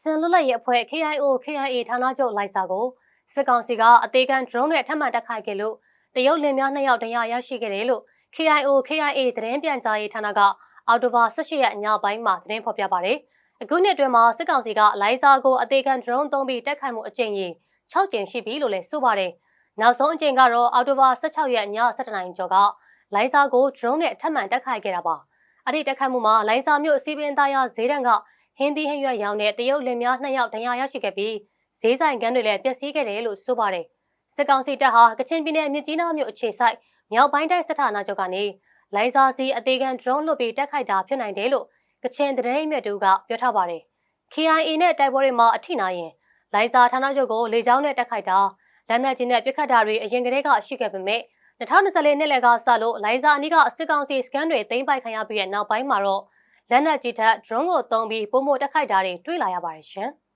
ချင်လွတ်လပ်ရေးအဖွဲ့ KIO KIA ဌာနချုပ်လိုက်စာကိုစစ်ကောင်စီကအသေးခံ drone နဲ့ထပ်မံတိုက်ခိုက်ခဲ့လို့တရုတ်လင်များနှစ်ယောက်တရားရရှိခဲ့တယ်လို့ KIO KIA သတင်းပြန်ကြားရေးဌာနကအော်တိုဘာ18ရက်ညပိုင်းမှာသတင်းဖော်ပြပါတယ်။အခုနှစ်အတွင်းမှာစစ်ကောင်စီကလိုက်စာကိုအသေးခံ drone သုံးပြီးတိုက်ခိုက်မှုအကြိမ်ကြီး6ကြိမ်ရှိပြီလို့လည်းဆိုပါတယ်။နောက်ဆုံးအကြိမ်ကတော့အော်တိုဘာ16ရက်ည7:00နာရီကျော်ကလိုင်းစာကို drone နဲ့ထပ်မံတိုက်ခိုက်ခဲ့တာပါ။အဲ့ဒီတိုက်ခိုက်မှုမှာလိုင်းစာမြို့စီပင်သားရဈေးတန်းက ဟင်းသီးဟင်းရွက်ရောင်းတဲ့တရုတ်လင်များနှစ်ယောက်ဒဏ်ရာရရှိခဲ့ပြီးဈေးဆိုင်ကန်းတွေလည်းပျက်စီးခဲ့တယ်လို့ဆိုပါတယ်။စစ်ကောင်စီတပ်ဟာကချင်ပြည်နယ်မြစ်ကြီးနားမြို့အခြေစိုက်မြောက်ပိုင်းတိုင်းစစ်ဌာနချုပ်ကနေလိုင်းစာစီအသေးခံ drone လွှတ်ပြီးတက်ခိုက်တာဖြစ်နိုင်တယ်လို့ကချင်သတင်းမြတ်တူကပြောထားပါတယ်။ KIA နဲ့တိုက်ပွဲတွေမှာအထိနာရင်လိုင်းစာဌာနချုပ်ကိုလေကြောင်းနဲ့တက်ခိုက်တာလက်နက်ကြီးနဲ့ပစ်ခတ်တာတွေအရင်ကတည်းကရှိခဲ့ပေမဲ့2024နှစ်လယ်ကစလို့လိုင်းစာအနီးကစစ်ကောင်စီစကန်တွေသိမ်းပိုက်ခံရပြီးတဲ့နောက်ပိုင်းမှာတော့ လက်နက်ကြီးထက် drone ကိုသုံးပြီးပုံမတက်ခိုက်တာတွေတွေ့လာရပါတယ်ရှင်။